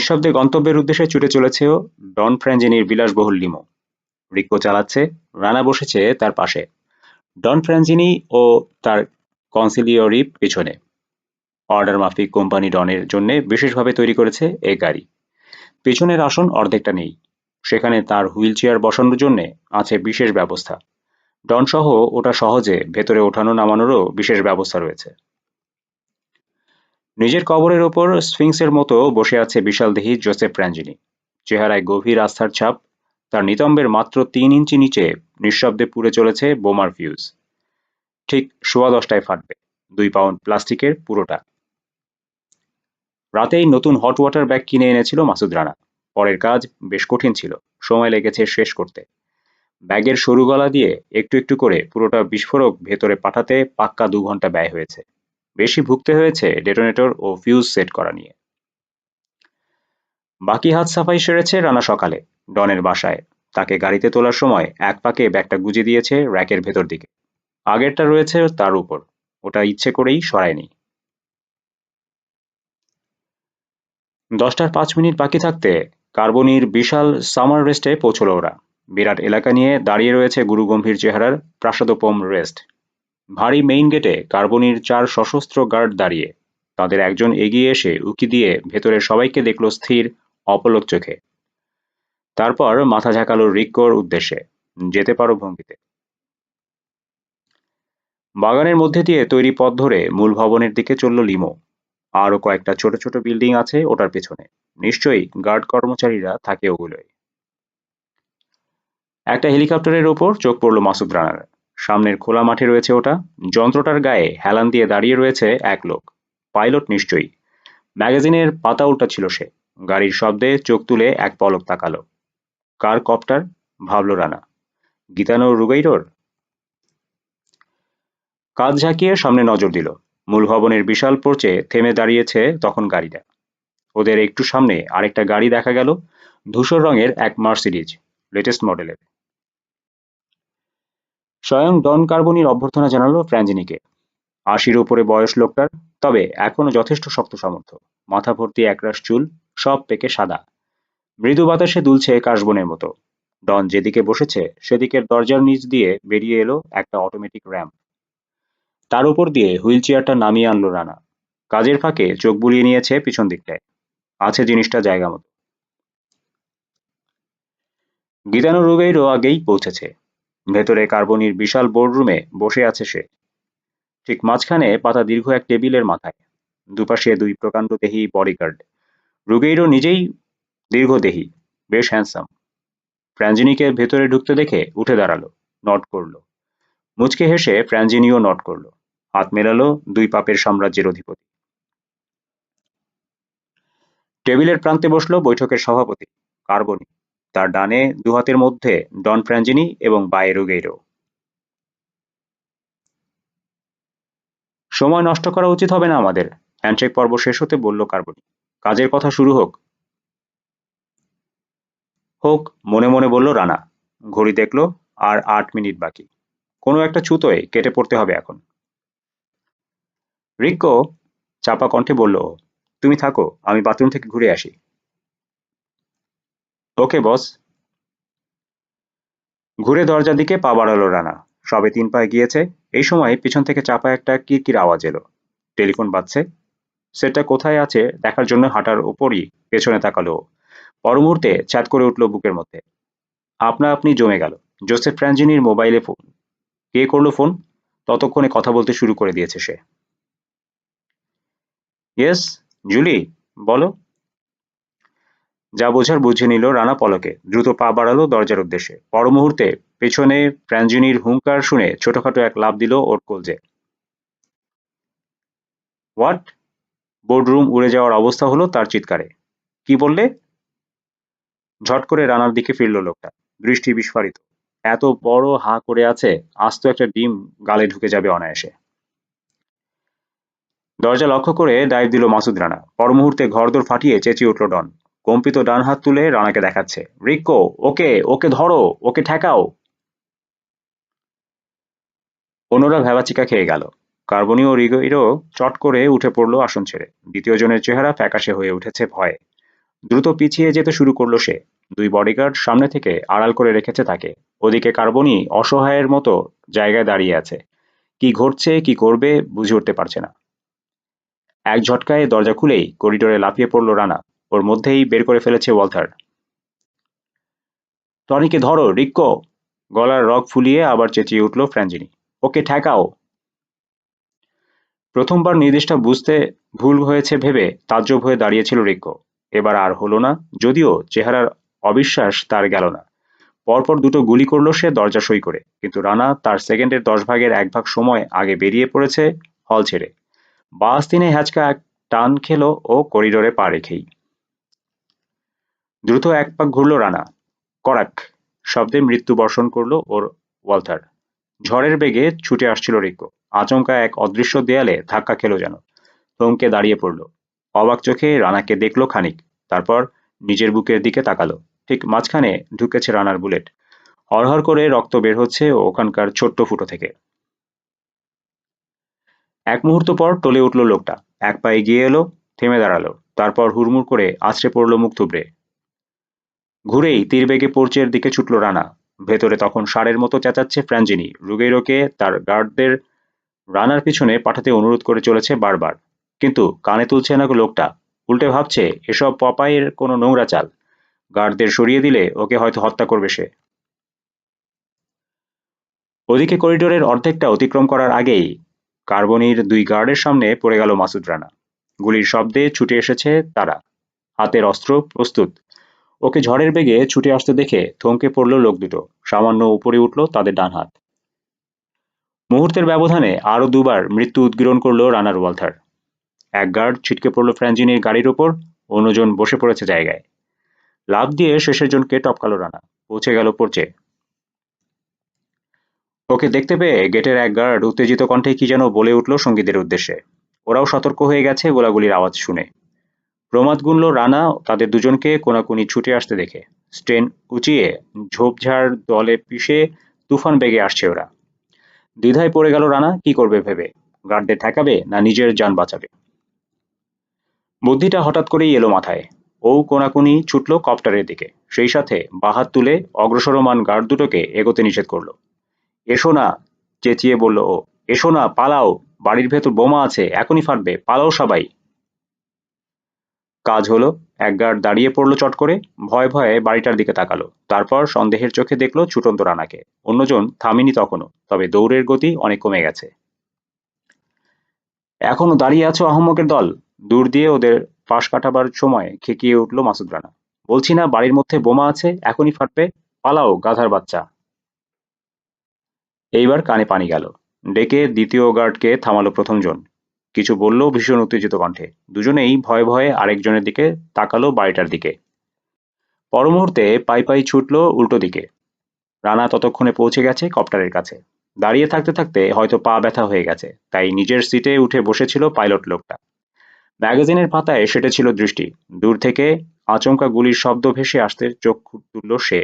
নিঃশব্দে গন্তব্যের উদ্দেশ্যে ছুটে চলেছে ডন ফ্র্যাঞ্জিনির বিলাসবহুল লিমো। রিক্কো চালাচ্ছে, রানা বসেছে তার পাশে। ডন ফ্র্যাঞ্জিনি ও তার কনসিলিয়রি পিছনে। অর্ডার মাফিক কোম্পানি ডনের জন্য বিশেষভাবে তৈরি করেছে এ গাড়ি। পেছনের আসন অর্ধেকটা নেই। সেখানে তার হুইল চেয়ার বসানোর জন্য আছে বিশেষ ব্যবস্থা। ডন সহ ওটা সহজে ভেতরে ওঠানো নামানোরও বিশেষ ব্যবস্থা রয়েছে। নিজের কবরের ওপর স্ফিংসের মতো বসে আছে বিশালদেহী জোসেফ ফ্র্যাঞ্জিনি চেহারায় গভীর আস্থার ছাপ, তার নিতম্বের মাত্র তিন ইঞ্চি নিচে নিঃশব্দে পুড়ে চলেছে বোমার ফিউজ ঠিক সোয়া দশটায় ফাটবে, দুই পাউন্ড প্লাস্টিকের পুরোটা। রাতেই নতুন হট ওয়াটার ব্যাগ কিনে এনেছিল মাসুদ রানা। পরের কাজ বেশ কঠিন ছিল, সময় লেগেছে শেষ করতে। ব্যাগের সরু গলা দিয়ে একটু একটু করে পুরোটা বিস্ফোরক ভেতরে পাঠাতে পাক্কা দু ঘণ্টা ব্যয় হয়েছে। বেশি ভুগতে হয়েছে ডেটোনেটর ও ফিউজ সেট করা নিয়ে। বাকি হাত সাফাই সেরেছে রানা সকালে, ডনের বাসায়। তাকে গাড়িতে তোলার সময় এক পাকে ব্যাগটা গুজে দিয়েছে র্যাকের ভেতর দিকে। আগেরটা রয়েছে তার উপর, ওটা ইচ্ছে করেই সরায়নি। দশটার পাঁচ মিনিট বাকি থাকতে কার্বনির বিশাল সামার রেস্টে পৌঁছল ওরা। বিরাট এলাকা নিয়ে দাঁড়িয়ে রয়েছে গুরুগম্ভীর চেহারার প্রাসাদোপম রেস্ট। ভারী মেইন গেটে কার্বনির চার সশস্ত্র গার্ড দাঁড়িয়ে। তাদের একজন এগিয়ে এসে উকি দিয়ে ভেতরে সবাইকে দেখল স্থির, অপলক চোখে। তারপর মাথা ঝাঁকালো রিক্কোর উদ্দেশ্যে, যেতে পারো ভঙ্গিতে। বাগানের মধ্যে দিয়ে তৈরি পথ ধরে মূল ভবনের দিকে চলল লিমো। আরও কয়েকটা ছোট ছোট বিল্ডিং আছে ওটার পেছনে। নিশ্চয়ই গার্ড কর্মচারীরা থাকে ওগুলোয় একটা হেলিকপ্টারের ওপর চোখ পড়ল মাসুদ রানার। সামনের খোলা মাঠে রয়েছে ওটা। যন্ত্রটার গায়ে হেলান দিয়ে দাঁড়িয়ে রয়েছে এক লোক। পাইলট নিশ্চয়ই। ম্যাগাজিনের পাতা উল্টা ছিল সে। গাড়ির শব্দে চোখ তুলে এক পলক তাকালো। কার কপ্টার? ভাবল রানা। গীতানো রুগাইরোর কাজ ঝাঁকিয়ে সামনে নজর দিল। মূল ভবনের বিশাল পোর্চে থেমে দাঁড়িয়েছে তখন গাড়িটা। ওদের একটু সামনে আরেকটা গাড়ি দেখা গেল। ধূসর রঙের এক মার্সিডিজ, লেটেস্ট মডেলের। স্বয়ং ডন কার্বনির অভ্যর্থনা জানালো ফ্র্যাঞ্জিনিকে। আশির ওপরে বয়স লোকটার, তবে এখনও যথেষ্ট শক্ত সামর্থ্য। মাথা ভর্তি একরাশ চুল, সব পেকে সাদা। মৃদু বাতাসে দুলছে কাশবনের মতো। ডন যেদিকে বসেছে, সেদিকের দরজার নিচ দিয়ে বেরিয়ে এলো একটা অটোমেটিক র্যাম্প তার উপর দিয়ে হুইল চেয়ারটা নামিয়ে আনলো রানা। কাজের ফাঁকে চোখ বুলিয়ে নিয়েছে পিছন দিকটায়। আছে জিনিসটা জায়গা মতো। গীতানো রুবেইরও আগেই পৌঁছেছে। ভেতরে কার্বনির বিশাল বোর্ডরুমে বসে আছে সে। ঠিক মাঝখানে পাতা দীর্ঘ এক টেবিলের মাথায়। দুপাশে দুই প্রকাণ্ড দেহী বডিগার্ড রুগেইরও নিজেই দীর্ঘদেহী বেশ হ্যান্ডসাম ফ্র্যাঞ্জিনিকে ভেতরে ঢুকতে দেখে উঠে দাঁড়াল নট করল। মুচকে হেসে ফ্র্যাঞ্জিনিও নট করল। হাত মেলালো দুই পাপের সাম্রাজ্যের অধিপতি। টেবিলের প্রান্তে বসল বৈঠকের সভাপতি, কার্বনি। তার ডানে দুহাতের মধ্যে ডন ফ্র্যাঞ্জিনি এবং বায়ে রুগেইরো। সময় নষ্ট করা উচিত হবে না আমাদের। হ্যান্ডশেক পর্ব শেষ হতে বলল কার্বনি। কাজের কথা শুরু হোক। হোক, মনে মনে বলল রানা। ঘড়ি দেখল, আর আট মিনিট বাকি। কোনো একটা ছুতোয় কেটে পড়তে হবে এখন। রিক্কো চাপা কণ্ঠে বলল, তুমি থাকো, আমি বাথরুম থেকে ঘুরে আসি। ওকে, বস। ঘুরে দরজার দিকে পা বাড়ালো রানা। সবে তিন পায়ে গিয়েছে। এই সময় পিছন থেকে চাপা একটা কিরকির আওয়াজ এলো। টেলিফোন বাজছে। সেটা কোথায় আছে দেখার জন্য হাঁটার উপরই পেছনে তাকালো পর মুহূর্তে ছ্যাত করে উঠল বুকের মধ্যে। আপনা আপনি জমে গেল। জোসেফ ফ্র্যাঞ্জিনির মোবাইলে ফোন। কে করল ফোন? ততক্ষণে কথা বলতে শুরু করে দিয়েছে সে। ইয়েস, জুলি, বলো। যা বোঝার বুঝে নিল রানা পলকে। দ্রুত পা বাড়ালো দরজার উদ্দেশ্যে। পর মুহূর্তে পেছনে ফ্র্যাঞ্জিনির হুঙ্কার শুনে ছোটখাটো এক লাভ দিল ওর কলজে। হোয়াট? বোর্ডরুম উড়ে যাওয়ার অবস্থা হলো তার চিৎকারে। কি বললে? ঝট করে রানার দিকে ফিরল লোকটা। দৃষ্টি বিস্ফারিত। এত বড় হা করে আছে, আস্ত একটা ডিম গালে ঢুকে যাবে অনায়াসে। দরজা লক্ষ্য করে ডাইভ দিল মাসুদ রানা। পর মুহূর্তে ঘরদোর ফাটিয়ে চেঁচিয়ে উঠল ডন। কম্পিত ডান হাত তুলে রানাকে দেখাচ্ছে। রিক্কো, ওকে ওকে ধরো, ওকে ঠেকাও। অন্যরা ভেবাচিকা খেয়ে গেল। কার্বনীয় রিগোইরও চট করে উঠে পড়ল আসন ছেড়ে। দ্বিতীয় জনের চেহারা ফ্যাকাশে হয়ে উঠেছে ভয়ে। দ্রুত পিছিয়ে যেতে শুরু করল সে। দুই বডিগার্ড সামনে থেকে আড়াল করে রেখেছে তাকে। ওদিকে কার্বনি অসহায়ের মতো জায়গায় দাঁড়িয়ে আছে। কি ঘটছে, কি করবে বুঝে উঠতে পারছে না। এক ঝটকায় দরজা খুলেই করিডোরে লাফিয়ে পড়ল রানা। ওর মধ্যেই বের করে ফেলেছে ওয়ালথার। টনিকে ধরো, রিক্কো। গলার রগ ফুলিয়ে আবার চেঁচিয়ে উঠল ফ্র্যাঞ্জিনি। ওকে ঠেকাও। প্রথমবার নির্দেশটা বুঝতে ভুল হয়েছে ভেবে তাজ্জব হয়ে দাঁড়িয়েছিল রিক্কো। এবার আর হলো না, যদিও চেহারার অবিশ্বাস তার গেল না। পরপর দুটো গুলি করল সে দরজা সই করে, কিন্তু রানা তার সেকেন্ডের দশ ভাগের এক ভাগ সময় আগে বেরিয়ে পড়েছে হল ছেড়ে। বাস তিনে হ্যাচকা এক টান খেলো ও করিডোরে পা রেখেই। দ্রুত এক পাক ঘুরল রানা। করাক শব্দে মৃত্যু বর্ষণ করল ওর ওয়ালথার। ঝড়ের বেগে ছুটে আসছিল রিক্কো। আচমকা এক অদৃশ্য দেয়ালে ধাক্কা খেলো যেন। থমকে দাঁড়িয়ে পড়ল। অবাক চোখে রানাকে দেখল খানিক। তারপর নিজের বুকের দিকে তাকালো। ঠিক মাঝখানে ঢুকেছে রানার বুলেট। হরহর করে রক্ত বের হচ্ছে ওখানকার ছোট্ট ফুটো থেকে। এক মুহূর্ত পর টলে উঠল লোকটা। এক পায়ে গিয়ে এলো, থেমে দাঁড়াল। তারপর হুড়মুড় করে আছড়ে পড়ল মুখ থুবড়ে। ঘুরেই তীর বেগে পোর্চের দিকে ছুটল রানা। ভেতরে তখন সারের মতো চেঁচাচ্ছে ফ্র্যাঞ্জিনি। রুগেইরোকে তার গার্ডদের রানার পিছনে পাঠাতে অনুরোধ করে চলেছে বারবার। কিন্তু কানে তুলছে না লোকটা। উল্টে ভাবছে, এসব পপাইয়ের কোনো নোংরা চাল। গার্ডদের সরিয়ে দিলে ওকে হয়তো হত্যা করবে সে। ওদিকে করিডোরের অর্ধেকটা অতিক্রম করার আগেই কার্বনির দুই গার্ডের সামনে পড়ে গেল মাসুদ রানা। গুলির শব্দে ছুটে এসেছে তারা। হাতের অস্ত্র প্রস্তুত। ওকে ঝড়ের বেগে ছুটে আসতে দেখে থমকে পড়ল লোক দুটো। সামান্য উপরে উঠল তাদের ডান হাত। মুহূর্তের ব্যবধানে আরও দুবার মৃত্যু উদ্গীরণ করল রানার ওয়ালথার এক গার্ড ছিটকে পড়ল ফ্র্যাঞ্জিনির গাড়ির ওপর, অন্যজন বসে পড়েছে জায়গায়। লাভ দিয়ে শেষের জনকে টপকালো রানা। পৌঁছে গেল পড়ছে ওকে দেখতে পেয়ে গেটের এক গার্ড উত্তেজিত কণ্ঠে কি যেন বলে উঠল সঙ্গীদের উদ্দেশ্যে। ওরাও সতর্ক হয়ে গেছে গোলাগুলির আওয়াজ শুনে। প্রমাদ গুনল, রানা তাদের দুজনকে কোনাকুনি ছুটে আসতে দেখে। স্ট্রেন উঁচিয়ে ঝোপঝাড় দলে পিষে তুফান বেগে আসছে ওরা। দ্বিধায় পড়ে গেল রানা, কি করবে ভেবে? গার্ডদের ঠেকাবে না নিজের যান বাঁচাবে? বুদ্ধিটা হঠাৎ করেই এলো মাথায়। ও কোনাকুনি ছুটল কপ্টারের দিকে। সেই সাথে বাহাত তুলে অগ্রসরমান গার্ড দুটোকে এগোতে নিষেধ করল। এসো না, চেঁচিয়ে বলল ও। এসো না, পালাও। বাড়ির ভেতর বোমা আছে, এখনই ফাটবে, পালাও সবাই। কাজ হলো এক গার্ড দাঁড়িয়ে পড়ল চট করে, ভয় ভয়ে বাড়িটার দিকে তাকালো। তারপর সন্দেহের চোখে দেখল ছুটন্ত রানাকে। অন্যজন থামিনি তখনও, তবে দৌড়ের গতি অনেক কমে গেছে। এখনও দাঁড়িয়ে আছো আহম্মকের দল? দূর দিয়ে ওদের পাশ কাটাবার সময় খেকিয়ে উঠল মাসুদ রানা। বলছি না, বাড়ির মধ্যে বোমা আছে, এখনই ফাটবে। পালাও, গাধার বাচ্চা। এইবার কানে পানি গেল। ডেকে দ্বিতীয় গার্ডকে থামালো প্রথমজন। কিছু বলল ভীষণ উত্তেজিত কণ্ঠে। দুজনেই ভয়ে ভয়ে আরেকজনের দিকে তাকালো বাড়িটার দিকে। পর মুহূর্তে পাই পাই ছুটল উল্টো দিকে। রানা ততক্ষণে পৌঁছে গেছে কপ্টারের কাছে। দাঁড়িয়ে থাকতে থাকতে হয়তো পা ব্যথা হয়ে গেছে, তাই নিজের সিটে উঠে বসেছিল পাইলট লোকটা। ম্যাগাজিনের পাতায় সেটেছিল দৃষ্টি। দূর থেকে আচমকা গুলির শব্দ ভেসে আসতে চোখ তুলল সে।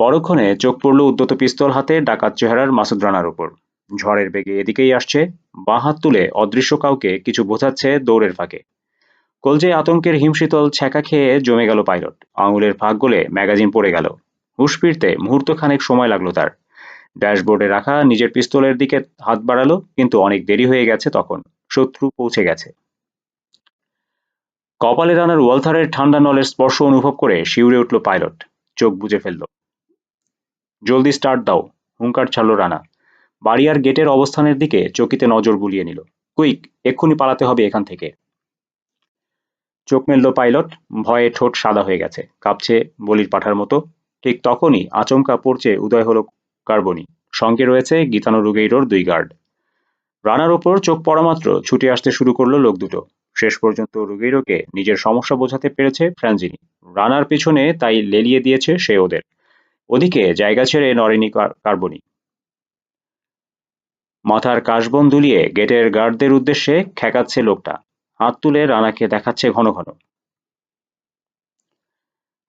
পরক্ষণে চোখ পড়ল উদ্যত পিস্তল হাতে ডাকাত চেহারার মাসুদ রানার উপর। ঝড়ের বেগে এদিকেই আসছে বাঁ তুলে অদৃশ্য কাউকে কিছু বোঝাচ্ছে দৌড়ের ফাঁকে। কলজে আতঙ্কের হিমশীতল ছ্যাঁকা খেয়ে জমে গেল পাইলট। আঙুলের ফাঁক গলে ম্যাগাজিন পড়ে গেল। হুশ ফিরতে মুহূর্ত খানেক সময় লাগল তার। ড্যাশবোর্ডে রাখা নিজের পিস্তলের দিকে হাত বাড়ালো, কিন্তু অনেক দেরি হয়ে গেছে তখন। শত্রু পৌঁছে গেছে। কপালে রানার ওয়ালথারের ঠান্ডা নলের স্পর্শ অনুভব করে শিউরে উঠল পাইলট। চোখ বুঝে ফেলল। জলদি স্টার্ট দাও, হুঙ্কার ছাড়ল রানা। বাড়ি আর গেটের অবস্থানের দিকে চকিতে নজর বুলিয়ে নিল। কুইক, এক্ষুনি পালাতে হবে এখান থেকে। চোখ মেলল পাইলট, ভয়ে ঠোঁট সাদা হয়ে গেছে, কাঁপছে বলির পাঠার মতো। ঠিক তখনই আচমকা পড়ছে উদয় হলো কার্বনি। সঙ্গে রয়েছে গীতানো রুগেইরোর দুই গার্ড। রানার ওপর চোখ পড়া মাত্র ছুটে আসতে শুরু করল লোক দুটো। শেষ পর্যন্ত রুগেইরোকে নিজের সমস্যা বোঝাতে পেরেছে ফ্রান্সিনি রানার পিছনে তাই লেলিয়ে দিয়েছে সে ওদের। ওদিকে জায়গা ছেড়ে নরেনি কার্বনি। মাথার কাশবন দুলিয়ে গেটের গার্ডদের উদ্দেশ্যে খেকাচ্ছে লোকটা। হাত তুলে রানাকে দেখাচ্ছে ঘন ঘন।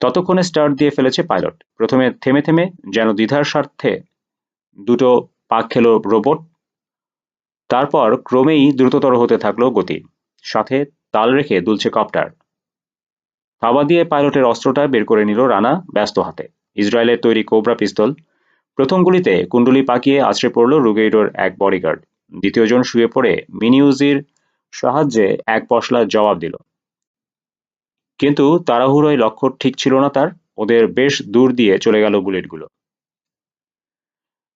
ততক্ষণে স্টার্ট দিয়ে ফেলেছে পাইলট। প্রথমে থেমে থেমে যেন দ্বিধার স্বার্থে দুটো পাক খেল রোবট। তারপর ক্রমেই দ্রুততর হতে থাকল গতি। সাথে তাল রেখে দুলছে কপ্টার। থাবা দিয়ে পাইলটের অস্ত্রটা বের করে নিল রানা ব্যস্ত হাতে। ইসরায়েলের তৈরি কোবরা পিস্তল প্রথম গুলিতে কুণ্ডলি পাকিয়ে আছড়ে পড়ল রুগেইরোর এক বডিগার্ড দ্বিতীয়জন শুয়ে পড়ে মিনিউজির সাহায্যে এক পশলার জবাব দিল। কিন্তু তাড়াহুড়োয় লক্ষ্য ঠিক ছিল না তার, ওদের বেশ দূর দিয়ে চলে গেল বুলেটগুলো।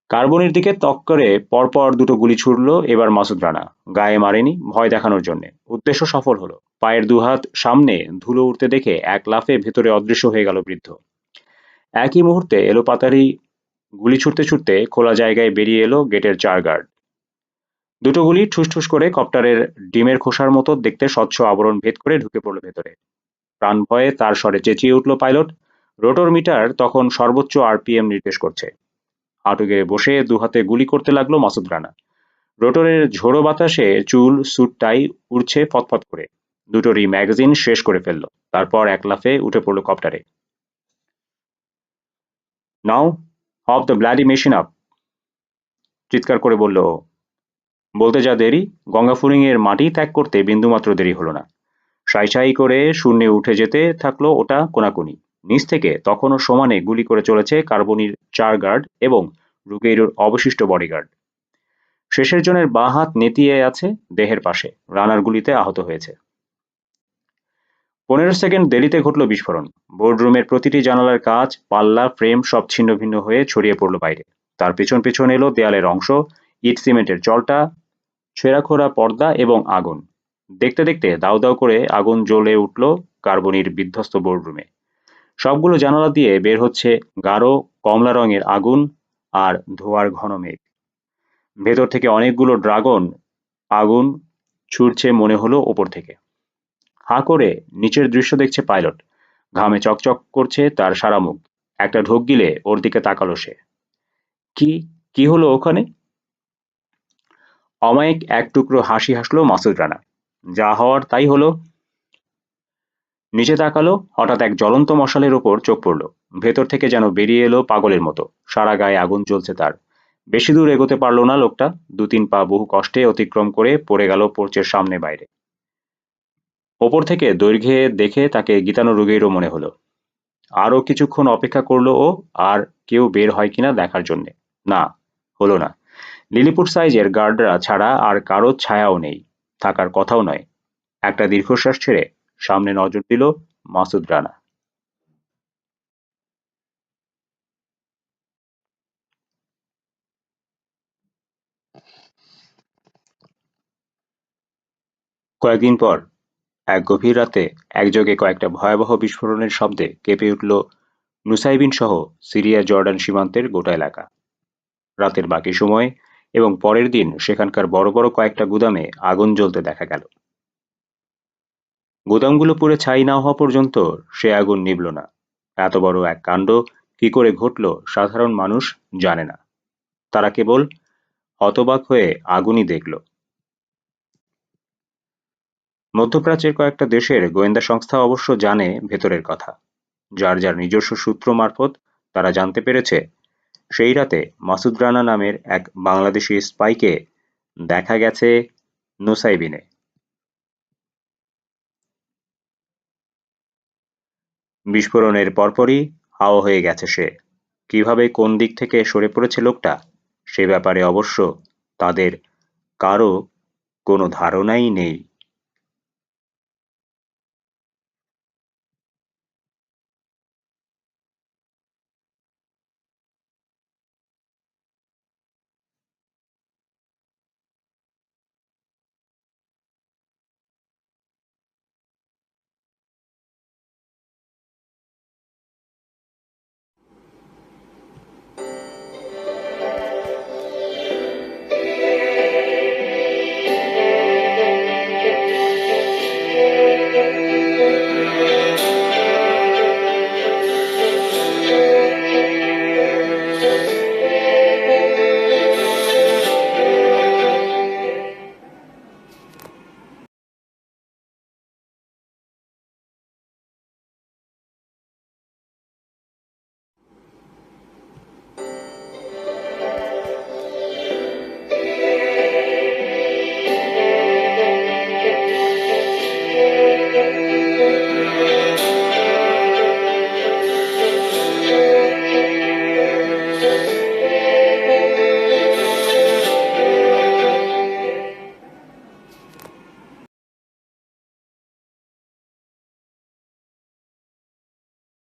কার্বনের দিকে তক করে পরপর দুটো গুলি ছুড়ল এবার মাসুদ রানা। গায়ে মারেনি ভয় দেখানোর জন্য। উদ্দেশ্য সফল হলো। পায়ের দুহাত সামনে ধুলো উঠতে দেখে এক লাফে ভেতরে অদৃশ্য হয়ে গেল বৃদ্ধ। একই মুহূর্তে এলো পাতারি গুলি ছুটতে ছুটতে খোলা জায়গায় বেরিয়ে এলো গেটের চার গার্ড। দুটো গুলি ঠুসঠুস করে কপ্টারের ডিমের খোসার মতো দেখতে স্বচ্ছ আবরণ ভেদ করে ঢুকে পড়ল ভেতরে। প্রাণ ভয়ে তার স্বরে চেঁচিয়ে উঠল পাইলট। রোটর মিটার তখন সর্বোচ্চ আরপিএম নির্দেশ করছে। হাঁটু গেড়ে বসে দুহাতে গুলি করতে লাগল মাসুদ রানা। রোটরের ঝোড়ো বাতাসে চুল স্যুটটাই উড়ছে ফতফত করে। দুটোরই ম্যাগাজিন শেষ করে ফেলল। তারপর এক লাফে উঠে পড়ল কপ্টারে। নাও হব দ্য ব্ল্যাডি মেশিন আপ চিৎকার করে বলল, বলতে যা দেরি গঙ্গাফুরিং এর মাটি ত্যাগ করতে বিন্দুমাত্র দেরি হলো না। সাই সাই করে শূন্যে উঠে যেতে থাকল ওটা কোনাকুনি। নিচ থেকে তখনও সমানে গুলি করে চলেছে কার্বনির চার গার্ড এবং রুগেইরোর অবশিষ্ট বডিগার্ড। শেষের জনের বাঁ হাত নেতিয়ে আছে দেহের পাশে, রানার গুলিতে আহত হয়েছে। পনেরো সেকেন্ড দেরিতে ঘটল বিস্ফোরণ। বোর্ডরুমের প্রতিটি জানালার কাজ পাল্লা, ফ্রেম সব ছিন্ন ভিন্ন হয়ে ছড়িয়ে পড়ল বাইরে। তার পেছন পেছন এলো দেয়ালের অংশ, ইট সিমেন্টের চলটা, ছেঁড়াখোড়া পর্দা এবং আগুন। দেখতে দেখতে দাউ দাউ করে আগুন জ্বলে উঠল কার্বনির বিধ্বস্ত বোর্ডরুমে। সবগুলো জানালা দিয়ে বের হচ্ছে গাঢ় কমলা রঙের আগুন আর ধোয়ার ঘন মেঘ। ভেতর থেকে অনেকগুলো ড্রাগন আগুন ছুটছে মনে হলো ওপর থেকে। হাঁ করে নিচের দৃশ্য দেখছে পাইলট। ঘামে চকচক করছে তার সারা মুখ। একটা ঢোক গিলে ওর দিকে তাকালো সে। কি কি হলো ওখানে? অমায়িক এক টুকরো হাসি হাসলো মাসুদ রানা। যা হওয়ার তাই হলো। নিচে তাকালো, হঠাৎ এক জ্বলন্ত মশালের ওপর চোখ পড়ল। ভেতর থেকে যেন বেরিয়ে এলো পাগলের মতো। সারা গায়ে আগুন জ্বলছে তার। বেশি দূর এগোতে পারল না লোকটা। দু তিন পা বহু কষ্টে অতিক্রম করে পড়ে গেল পোর্চের সামনে বাইরে। ওপর থেকে দৈর্ঘ্যে দেখে তাকে গীতানো রোগীরও মনে হলো। আরও কিছুক্ষণ অপেক্ষা করল ও, আর কেউ বের হয় কিনা দেখার জন্যে। না, হলো না। লিলিপুর সাইজের গার্ডরা ছাড়া আর কারও ছায়াও নেই, থাকার কথাও নয়। একটা দীর্ঘশ্বাস ছেড়ে সামনে নজর দিল মাসুদ রানা। কয়েকদিন পর এক গভীর রাতে একযোগে কয়েকটা ভয়াবহ বিস্ফোরণের শব্দে কেঁপে উঠল নুসাইবিন সহ সিরিয়া জর্ডান সীমান্তের গোটা এলাকা। রাতের বাকি সময় এবং পরের দিন সেখানকার বড় বড় কয়েকটা গুদামে আগুন জ্বলতে দেখা গেল। গুদামগুলো পুড়ে ছাই না হওয়া পর্যন্ত সে আগুন নিবল না। এত বড় এক কাণ্ড কি করে ঘটল সাধারণ মানুষ জানে না। তারা কেবল হতবাক হয়ে আগুনই দেখল। মধ্যপ্রাচ্যের কয়েকটা দেশের গোয়েন্দা সংস্থা অবশ্য জানে ভেতরের কথা। যার যার নিজস্ব সূত্র মারফত তারা জানতে পেরেছে, সেই রাতে মাসুদ রানা নামের এক বাংলাদেশি স্পাইকে দেখা গেছে নুসাইবিনে। বিস্ফোরণের পরপরই হাওয়া হয়ে গেছে সে। কীভাবে কোন দিক থেকে সরে পড়েছে লোকটা, সে ব্যাপারে অবশ্য তাদের কারও কোনো ধারণাই নেই।